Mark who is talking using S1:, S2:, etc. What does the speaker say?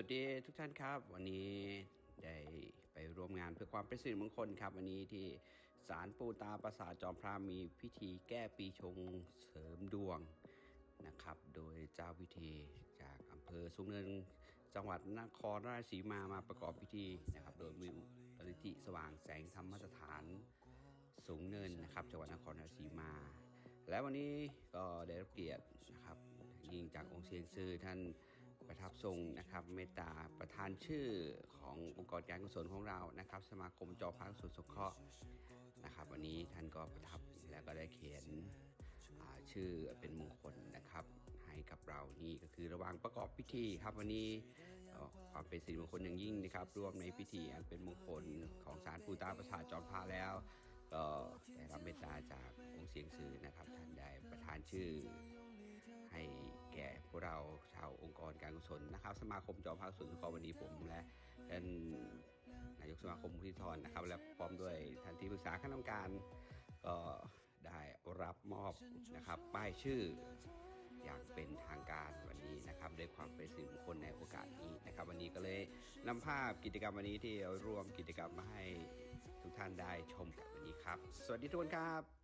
S1: วัสดีทุกท่านครับ วันนี้ได้ไปร่วมงานเพื่อความเป็นสิริมงคลครับ วันนี้ที่ศาลปูตาปราสาทจอมพระมีพิธีแก้ปีชงเสริมดวงนะครับ โดยเจ้าพิธีจากอำเภอสุงเนินจังหวัดนครราชสีมามาประกอบพิธีนะครับ โดยมีมูลนิธิสว่างแสงธรรมสถานสูงเนินนะครับจังหวัดนครราชสีมา และวันนี้ก็ได้รับเกียรตินะครับยิ่งจากองค์เซียนซือท่าน ประทับทรงนะครับเมตตาประธานชื่อขององค์กรการกุศลของเรานะครับ สมาคมจอพักสุนสเคราะห์นะครับ วันนี้ท่านก็ประทับแล้วก็ได้เขียนชื่อเป็นมงคลนะครับ ให้กับเรานี่ก็คือระหว่างประกอบพิธีครับวันนี้ความเป็นสิริมงคลอย่างยิ่งนะครับร่วมในพิธีอันเป็นมงคลของศาลปูตาประสาทจอมพาแล้วก็ได้รับเมตตาจากองค์เสียงสื่อนะครับ ท่านได้ประทานชื่อให้แก่พวกเราชาวองค์ กุศลนะครับ สมาคมจอมพระสุนทรวันนี้ผมและท่านนายกสมาคมมุทธิธรนะครับ และพร้อมด้วยท่านที่ปรึกษาคณะกรรมการก็ได้รับมอบนะครับป้ายชื่ออย่างเป็นทางการวันนี้นะครับด้วยความเป็นสิริมงคลในโอกาสนี้นะครับ วันนี้ก็เลยนำภาพกิจกรรมวันนี้ที่รวมกิจกรรมมาให้ทุกท่านได้ชมกันวันนี้ครับ สวัสดีทุกคนครับ